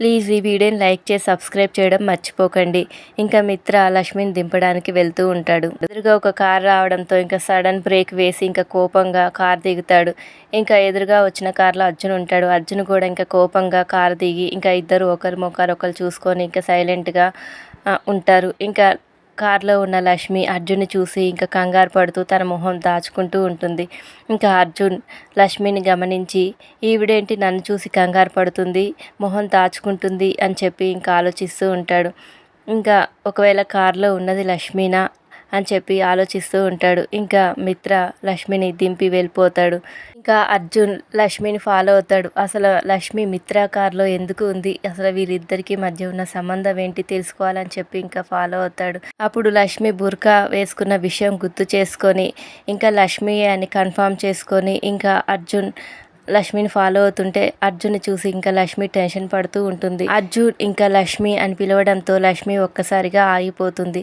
please ఈ వీడియోని like చేసి సబ్స్క్రైబ్ చేయడం మర్చిపోకండి ఇంకా మిత్ర లక్ష్మిని దింపడానికి వెళ్తూ ఉంటాడు ఎదురుగా ఒక కార్ రావడంతో ఇంకా సడన్ బ్రేక్ వేసి ఇంకా కోపంగా కార్ దిగుతాడు ఇంకా ఎదురుగా వచ్చిన కార్లో అర్జున్ ఉంటాడు అర్జున్ కూడా ఇంకా కోపంగా కార్ దిగి ఇంకా ఇద్దరు ఒకరి మొక్కరు ఒకరు చూసుకొని ఇంకా సైలెంట్గా ఉంటారు ఇంకా కారులో ఉన్న లక్ష్మి అర్జున్ని చూసి ఇంకా కంగారు పడుతూ తన మొహం దాచుకుంటూ ఉంటుంది ఇంకా అర్జున్ లక్ష్మిని గమనించి ఈవిడేంటి నన్ను చూసి కంగారు పడుతుంది మొహం దాచుకుంటుంది అని చెప్పి ఇంకా ఆలోచిస్తూ ఉంటాడు ఇంకా ఒకవేళ కారులో ఉన్నది లక్ష్మీనా అని చెప్పి ఆలోచిస్తూ ఉంటాడు ఇంకా మిత్ర లక్ష్మిని దింపి వెళ్ళిపోతాడు ఇంకా అర్జున్ లక్ష్మిని ఫాలో అవుతాడు అసలు లక్ష్మి మిత్ర కార్లో ఎందుకు ఉంది అసలు వీరిద్దరికి మధ్య ఉన్న సంబంధం ఏంటి తెలుసుకోవాలని చెప్పి ఇంకా ఫాలో అవుతాడు అప్పుడు లక్ష్మి బుర్కా వేసుకున్న విషయం గుర్తు చేసుకొని ఇంకా లక్ష్మి అని కన్ఫామ్ చేసుకొని ఇంకా అర్జున్ లక్ష్మిని ఫాలో అవుతుంటే అర్జున్ చూసి ఇంకా లక్ష్మి టెన్షన్ పడుతూ ఉంటుంది అర్జున్ ఇంకా లక్ష్మి అని పిలవడంతో లక్ష్మి ఒక్కసారిగా ఆగిపోతుంది